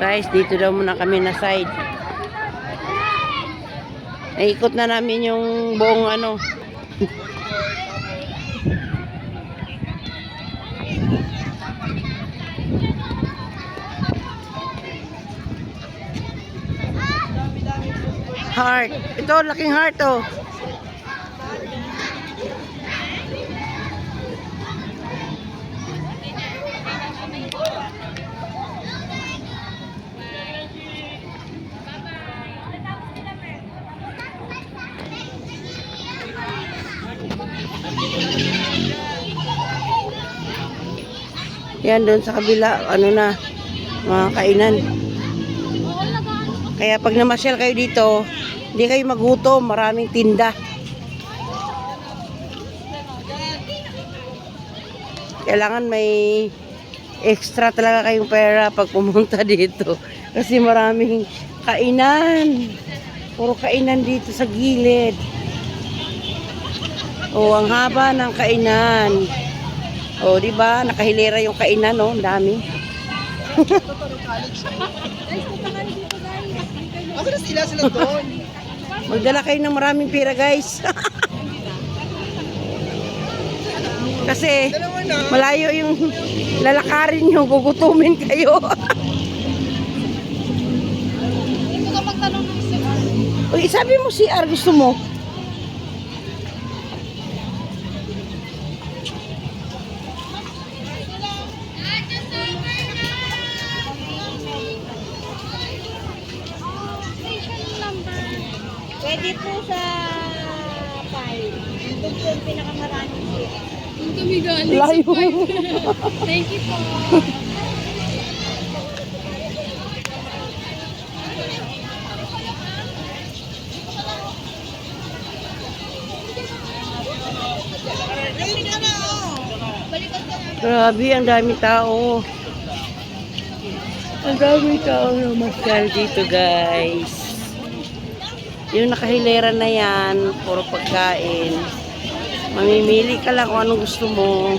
Guys, dito daw muna kami na side. Naikot na namin yung buong ano. Heart. Ito, laking heart oh. Yan doon sa kabila, ano na, mga kainan. Kaya pag namasyal kayo dito, hindi kayo magutom, maraming tinda. Kailangan may extra talaga kayong pera pag pumunta dito. Kasi maraming kainan. Puro kainan dito sa gilid. Oh, ang haba ng kainan. Oh, di ba? Nakahilera yung kainan, no? Ang dami. Ako na sila sila doon. Magdala kayo ng maraming pera, guys. Kasi malayo yung lalakarin nyo, gugutumin kayo. Uy, sabi mo si R gusto mo. Pwede po sa 5. Doon po yung pinakamaraming CR. Ang kami galing Layo. Thank you po. Grabe, ang dami tao. Ang dami tao na masyal dito, guys. Yung nakahilera na yan, puro pagkain. Mamimili ka lang kung anong gusto mo.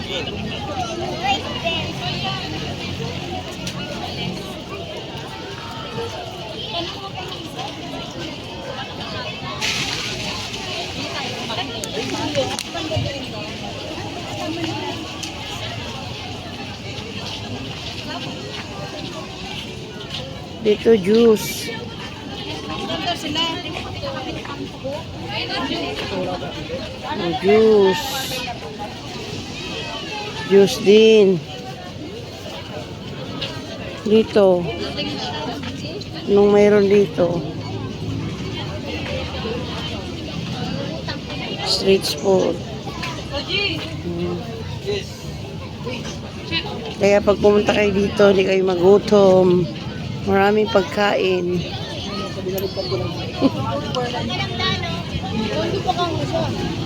Dito, juice. Sila. Ang juice. Juice din. Dito. Anong mayroon dito? Street food. Hmm. Kaya pag pumunta kayo dito, hindi kayo magutom. Maraming pagkain.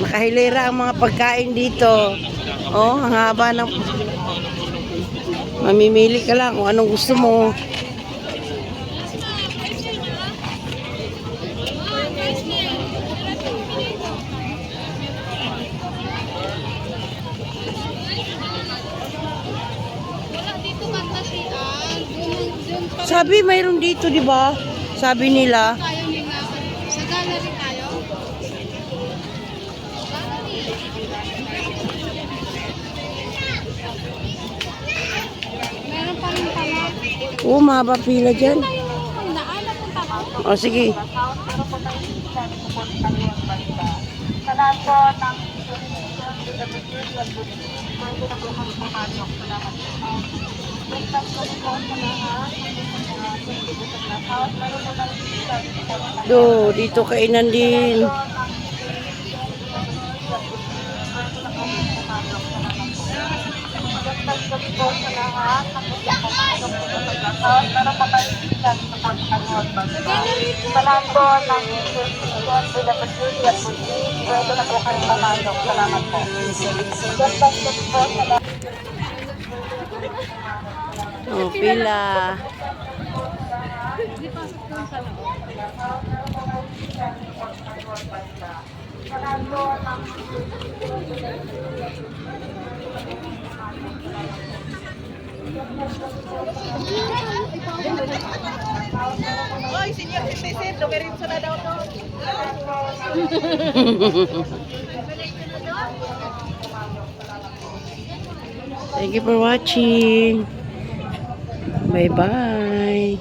Nakahilera ang mga pagkain dito. Oh, ang haba ng... Mamimili ka lang kung anong gusto mo. Sabi mayroon dito, di ba? Sabi nila. Sa gallery tayo. Meron pa rin pala. Oh, mahaba pila dyan. Tayo, handaan na punta ka. Do, dito kainan din. Oh, pila. Oy, senior citizen, dumiritso na daw to. Thank you for watching. Bye-bye.